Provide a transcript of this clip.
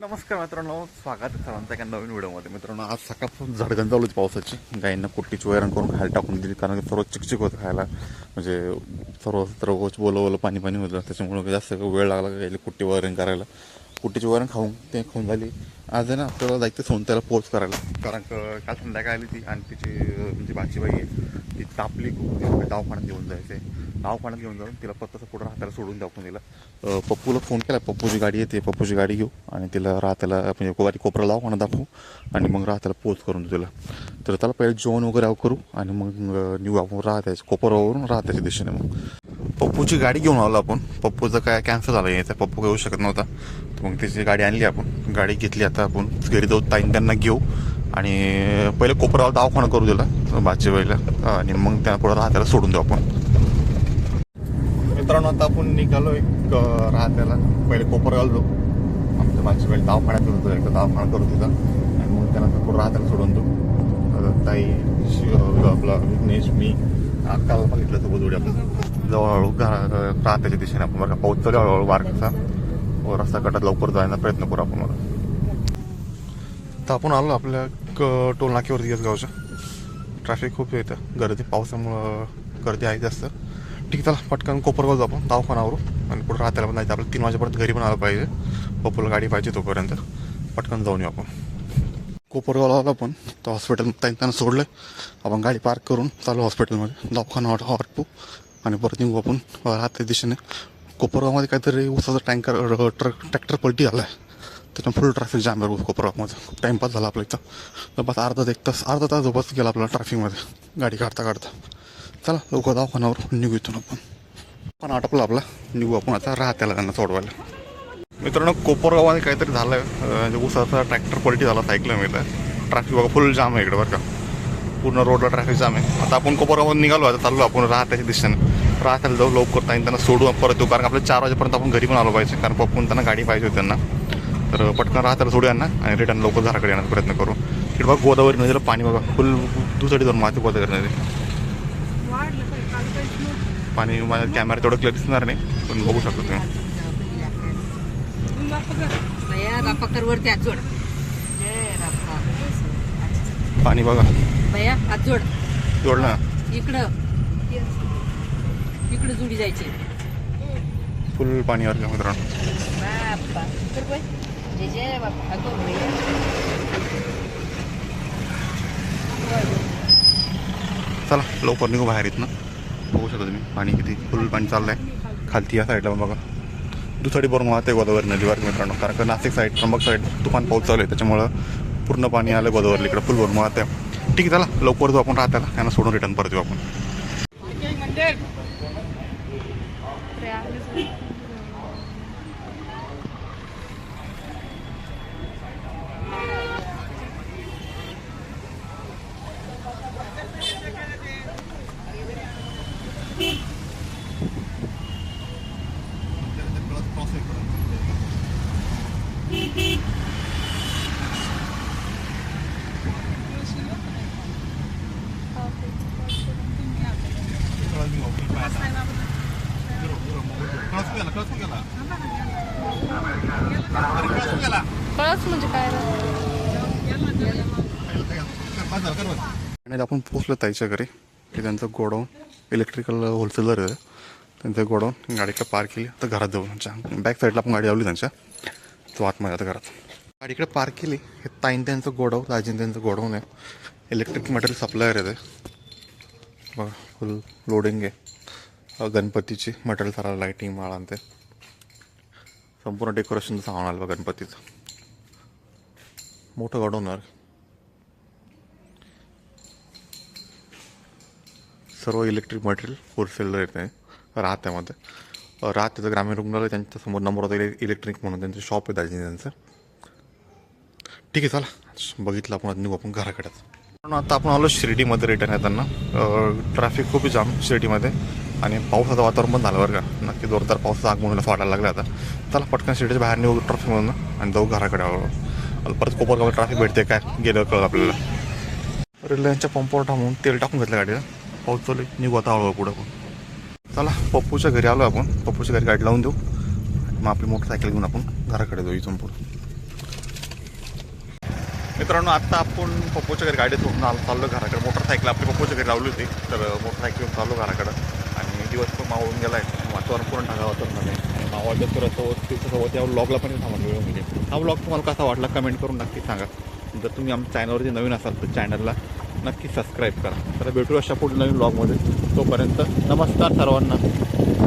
नमस्कार मित्रांनो स्वागत आहे सर्वांचं एका नवीन व्हिडिओमध्ये. मित्रांनो आज सकाळपासून झडगण चालू होती पावसाची. गायींना कुट्टीची वैरण करून खायला टाकून दिली कारण की सर्व चिकचिक होतं खायला. म्हणजे सर्व सर्व गोष्ट बोलं बोलं पाणी पाणी होतं त्याच्यामुळे जास्त वेळ लागला गायला कुट्टी वैरण करायला. कुट्टीची वैरण खाऊन ते खाऊन झाली. आज आहे ना आपल्याला जायचं सोनत्याला पोच करायला. कारण का- काल संध्याकाळ आली ती आणि तिची म्हणजे भाजीबाई आहे. ती तापली खूप दवाखान्यात घेऊन जायचे दवाखान्यात घेऊन जाऊन तिला पत्ताचं पुढं राहत्याला सोडून दाखवून दिला पप्पूला फोन केला पप्पूची गाडी येते पप्पूची गाडी घेऊ आणि तिला राहत्याला म्हणजे गाडी कोपरा दवाखान्यात दाखवू आणि मग राहत्याला पोच करून देऊ तिला. तर त्याला पहिले जेवण वगैरे आव करू आणि मग न्यू आपण राहत्याच्या कोपरावरून राहत्याच्या दिशेने मग. पप्पूची गाडी घेऊन आलो आपण. पप्पूचं काय कॅन्सल झालं यायचं पप्पू घेऊ शकत नव्हता. तर मग त्याची गाडी आणली आपण. गाडी घेतली आता आपण. घरी जाऊ ताईन त्यांना घेऊ आणि पहिले कोपरावर दवाखाना करू दिला बाची वेळेला. आणि मग त्या पुढे राहत्याला सोडून देऊ आपण. मित्रांनो आता आपण निघालो एक राहत्याला. पहिले कोपरगाव जाऊ. आमच्या बाची वेळेला दवाखान्यात घेऊन जाऊ एकदा दवाखाना करू तिथं आणि मग त्यानंतर पुढे राहत्याला सोडून देऊ. आता ताई आपला विघ्नेश मी काल बघितलं सोबत उडी आपण जवळहळू राहत्याच्या दिशेने आपण बघा. पाऊस तरी हळूहळू बारकाचा व हो, रस्ता कटात लवकर जायचा प्रयत्न करू आपण. मला तर आपण आलो आपल्या क टोल नाक्यावरती गावच्या ट्रॅफिक खूप येतं. गर्दी पावसामुळं गर्दी आहे जास्त. ठीक आहे चला पटकन कोपरगाव जाऊ आपण दवाखानावरून आणि पुढे राहत्याला पण जायचं आपल्याला तीन वाजेपर्यंत घरी पण आलं पाहिजे. पप्पूला गाडी पाहिजे तोपर्यंत. पटकन जाऊन येऊ आपण. कोपरगावला आलो आपण तर हॉस्पिटल त्यांना सोडलं. आपण गाडी पार्क करून चालू हॉस्पिटलमध्ये दवाखाना हॉट हॉटपू आणि परत निघू आपण. राहत्या दिशेने. कोपरगावमध्ये काहीतरी उसाचा टँकर ट्रक ट्रॅक्टर पलटी झाला आहे त्याच्यामुळे फुल ट्रॅफिक जाम आहे कोपरगावमध्ये खूप टाईमपास झाला आपला इथं. जवळपास अर्धा एक तास अर्धा तास जवळपास गेला आपला ट्रॅफिकमध्ये गाडी काढता काढता. चला लवकर दवाखान्यावर निघू इथून आपण. पण आटपला आपला. निघू आपण आता राहत्याला त्यांना सोडवायला. मित्रांनो कोपरगावमध्ये काहीतरी झालं आहे म्हणजे उसाचा ट्रॅक्टर पलटी झाला असं ऐकलं मी तर ट्रॅफिक बघा फुल जाम आहे इकडे बरं का. पूर्ण रोडला ट्रॅफिक जाम आहे. आता आपण कोपरगावमध्ये निघालो आता चाललो आपण राहत्याच्या दिशेने. राहत्याला जाऊ लवकर ताईन त्यांना सोडू परत येऊ. कारण आपल्या चार वाजेपर्यंत आपण घरी पण आलो पाहिजे. कारण पप्पून त्यांना गाडी पाहिजे होती त्यांना. तर पटकन राहत्याला सोडू यांना आणि रिटर्न लवकर घराकडे येण्याचा प्रयत्न करू. इकडे बघा गोदावरी नदीला पाणी बघा. फुल दुसरी जाऊन माती गोदावरी नदी. पाणी माझ्या कॅमेरा तेवढं क्लिअर दिसणार नाही पण बघू शकतो तुम्ही. पाणी बघा. जोड जोड ना इकडं. इकडं जुडी जायची. फुल पाणी वर का मित्रांनो. भैया चला लवकर निघू बाहेर इथनं. बघू शकता तुम्ही पाणी किती फुल पाणी चाललंय. खालती या साईडला बघा. दुसरी बरोबर वाहते गोदावरी नदीवर मित्रांनो कारण का नाशिक साईड त्र्यंबक साईड तुफान पाऊस चालू आहे त्याच्यामुळं पूर्ण पाणी आलं गोदावरी इकडे फुल भरून वाहते. ठीक आहे चला लवकर जाऊ आपण राहत्याला. त्यांना सोडून रिटर्न परत येऊ आपण. म्हणजे काय आणि आपण पोचलो ताईच्या घरी. की त्यांचं गोडाऊन इलेक्ट्रिकल होलसेलर आहे. त्यांचं गोडाऊन गाडीकडे पार्क केली. आता घरात जाऊ त्यांच्या बॅक साईडला आपण गाडी लावली त्यांच्या. तो आतमध्ये आता घरात. गाडीकडे पार्क केली. हे ताईन त्यांचं गोडाऊन दाजीन त्यांचं गोडाऊन आहे. इलेक्ट्रिक मटेरियल सप्लायर आहे ते. बघा फुल लोडिंग आहे. गणपतीची मटेरियल सारा लाईटिंग माळ आणते संपूर्ण डेकोरेशनचं सामान आलं बघा गणपतीचं. मोठं घडवणार सर्व इलेक्ट्रिक मटेरियल होलसेल येत आहे राहत्यामध्ये राहत्याचं ग्रामीण रुग्णालय त्यांच्यासमोर नंबर होता इले इलेक्ट्रिक म्हणून. त्यांचं शॉप आहे दाजी त्यांचं. ठीक आहे चला. बघितलं आपण निघू आपण घराकडे. आता आपण आलो शिर्डीमध्ये रिटर्न येताना. ट्रॅफिक खूप जाम शिर्डीमध्ये. आणि पावसाचं वातावरण पण झालं बरं का. नक्की जोरदार पावसाचा आगमन वाटायला लागला आता. चला पटकन सिटीच्या बाहेर निघू ट्रॅफिकमधून आणि जाऊ घराकडे हळूहळू. परत कोपरगाव ट्रॅफिक भेटते काय? गेलं कळलं आपल्याला. रिलायन्सच्या पंपावर थांबून तेल टाकून घेतलं गाडीला. पाऊस चालू आहे. निघू आता हळूहळू पुढं पण. चला पप्पूच्या घरी आलो आपण. पप्पूच्या घरी गाडी लावून देऊ. मग आपली मोटरसायकल घेऊन आपण घराकडे जाऊ इथून पुढं. मित्रांनो आत्ता आपण पप्पूच्या घरी गाडी सोडून आलो चाललो घराकडे. मोटरसायकल आपली पप्पूच्या घरी लावली होती. तर मोटरसायकल घेऊन चाललो घराकडं. दिवस पण मावळून गेला आहे वातावरण पूर्ण ढगाळ नाही मध्ये जर मावळच्या सोबत तिच्यासोबत या ब्लॉगला पण थांबून वेळ म्हणजे. हा ब्लॉग तुम्हाला कसा वाटला कमेंट करून नक्की सांगा. जर तुम्ही आमच्या चॅनलवरती नवीन असाल तर चॅनलला नक्की सबस्क्राईब करा. तर भेटू अशा पुढे नवीन ब्लॉगमध्ये तोपर्यंत नमस्कार सर्वांना.